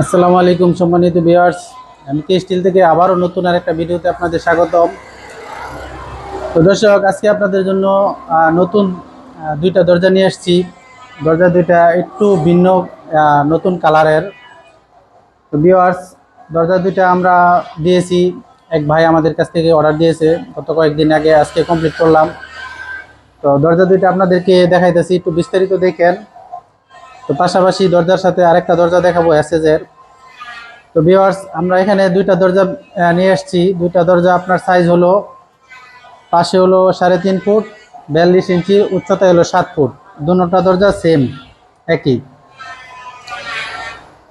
আসসালামু আলাইকুম সম্মানিত ভিউয়ার্স। আমি কে স্টিল থেকে আবারও নতুন আর একটা ভিডিওতে আপনাদের স্বাগতম। তো দর্শক, আজকে আপনাদের জন্য নতুন দুইটা দরজা নিয়ে এসেছি দরজা দুইটা একটু ভিন্ন নতুন কালারের। তো ভিউয়ার্স, দরজা দুইটা আমরা দিয়েছি। এক ভাই আমাদের কাছ থেকে অর্ডার দিয়েছে। গত কয়েকদিন আগে আজকে কমপ্লিট করলাম। তো দরজা দুইটা আপনাদেরকে দেখাইতেছি। একটু বিস্তারিত দেখেন। তো পাশাপাশি দরজার সাথে আরেকটা দরজা দেখাবো এসএজের তো ভিউয়ার্স আমরা এখানে দুইটা দরজা নিয়ে এসেছি দুইটা দরজা আপনার সাইজ হলো, পাশে হলো সাড়ে তিন ফুট, বিয়াল্লিশ ইঞ্চি, উচ্চতা হলো সাত ফুট। দুটা দরজা সেম একই।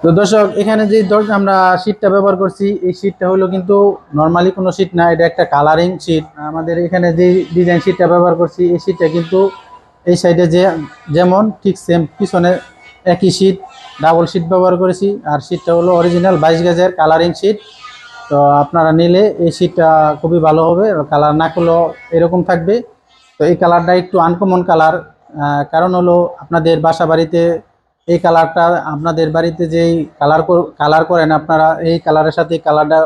তো দর্শক, এখানে যে দরজা আমরা শীটটা ব্যবহার করছি, এই শীটটা হলো কিন্তু নর্মালি কোনো শীট না, এটা একটা কালারিং শীট আমাদের এখানে যে ডিজাইন শীটটা ব্যবহার করছি, এই শীটটা কিন্তু এই সাইডে যে, যেমন ঠিক সেম পিছনে একই শীট ডাবল শীট ব্যবহার করেছি। আর শীটটা হলো অরিজিনাল বাইশ গাজের কালারিং শীট তো আপনারা নিলে এই শীটটা খুবই ভালো হবে। কালার না করলেও এরকম থাকবে। তো এই কালারটা একটু আনকমন কালার কারণ হলো আপনাদের বাসা বাড়িতে এই কালারটা আপনাদের বাড়িতে যেই কালার কালার করেন আপনারা এই কালারের সাথে কালারটা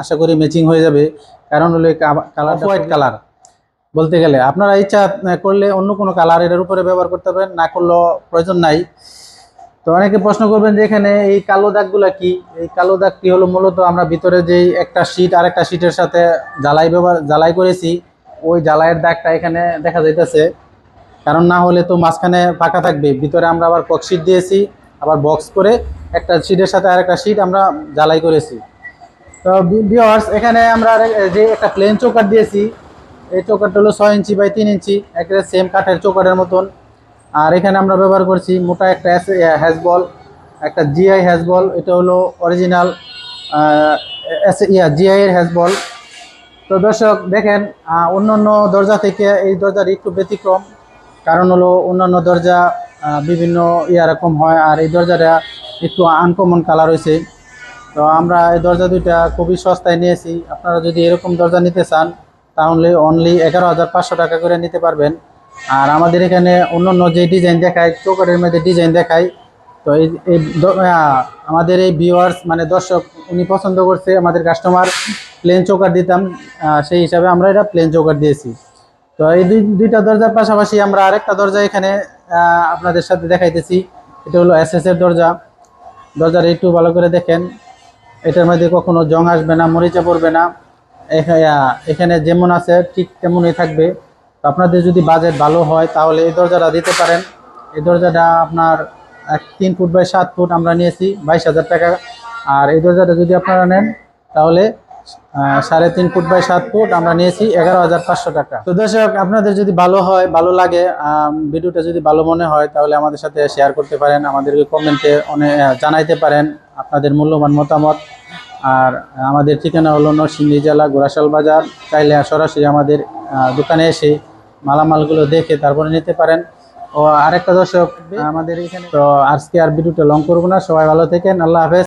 আশা করি ম্যাচিং হয়ে যাবে। কারণ হলো কালার হোয়াইট কালার বলতে গেলে আপনারা ইচ্ছা করলে অন্য কোনো কালার এটার উপরে ব্যবহার করতে পারেন। না করলেও প্রয়োজন নাই। তো অনেকে প্রশ্ন করবেন যে এখানে এই কালো দাগগুলা কি? এই কালো দাগটি হলো মূলত আমরা ভিতরে যেই একটা শীট আর একটা শীটের সাথে জ্বালাই ব্যবহার, জ্বালাই করেছি, ওই জ্বালাইয়ের দাগটা এখানে দেখা যাইতেছে। কারণ না হলে তো মাঝখানে ফাঁকা থাকবে। ভিতরে আমরা আবার ককশিট দিয়েছি, আবার বক্স করে একটা শীটের সাথে আর একটা শীট আমরা জ্বালাই করেছি। তো ভিওয়ার্স এখানে আমরা যে একটা প্লেন চৌকাট দিয়েছি, এই চৌকাটটা হলো ছয় ইঞ্চি বাই তিন ইঞ্চি একটা সেম কাঠের চৌকাটের মতন। আর এখানে আমরা ব্যবহার করছি মোটা একটা হ্যাজবল একটা জিআই হ্যাজবল এটা হলো অরিজিনাল ইয়া জিআই এর হ্যাজবল তো দর্শক দেখেন আহ, অন্যান্য দরজা থেকে এই দরজার একটু ব্যতিক্রম। কারণ হলো অন্যান্য দরজা বিভিন্ন ইয়া রকম হয় আর এই দরজাটা একটু আনকমন কালার হয়েছে তো আমরা এই দরজা দুইটা খুবই সস্তায় নিয়েছি। আপনারা যদি এরকম দরজা নিতে চান তাহলে অনলি এগারো হাজার পাঁচশো টাকা করে নিতে পারবেন। আর আমাদের এখানে অন্য অন্য যে ডিজাইন দেখায় চৌকাটের মধ্যে ডিজাইন দেখায়, তো এই আমাদের এই ভিউয়ার্স মানে দর্শক, উনি পছন্দ করছে আমাদের কাস্টমার প্লেন চৌকাট দিতাম সেই হিসাবে আমরা এটা প্লেন চৌকাট দিয়েছি। তো এই দুই, দুইটা দরজার পাশাপাশি আমরা আরেকটা দরজা এখানে আপনাদের সাথে দেখাইতেছি। এটা হলো এস এর দরজা। দরজার একটু ভালো করে দেখেন। এটার মধ্যে কখনো জং আসবে না, মরিচা পড়বে না। এখা- এখানে যেমন আছে ঠিক তেমনই থাকবে। আপনাদের যদি বাজেট ভালো হয়, তাহলে এই দরজাটা দিতে পারেন। এই দরজাটা আপনার এক তিন ফুট বাই সাত ফুট আমরা নিয়েছি, বাইশ হাজার টাকা। আর এই দরজাটা যদি আপনারা নেন, তাহলে সাড়ে তিন ফুট বাই সাত ফুট আমরা নিয়েছি এগারো হাজার পাঁচশো টাকা। তো দর্শক, আপনাদের যদি ভালো হয়, ভালো লাগে ভিডিওটা যদি ভালো মনে হয়, তাহলে আমাদের সাথে শেয়ার করতে পারেন, আমাদেরকে কমেন্টে অনেক জানাইতে পারেন আপনাদের মূল্যবান মতামত। আর আমাদের ঠিকানা হলো নরসিংদী জেলা গোরাশাল বাজার। চাইলে সরাসরি আমাদের দোকানে এসে মালামালগুলো দেখে তারপরে নিতে পারেন। ও আরেকটা দর্শক আমাদের এখানে। তো আজকে আর ভিডিওটা লং করব না। সবাই ভালো থেকেন। আল্লাহ হাফেজ।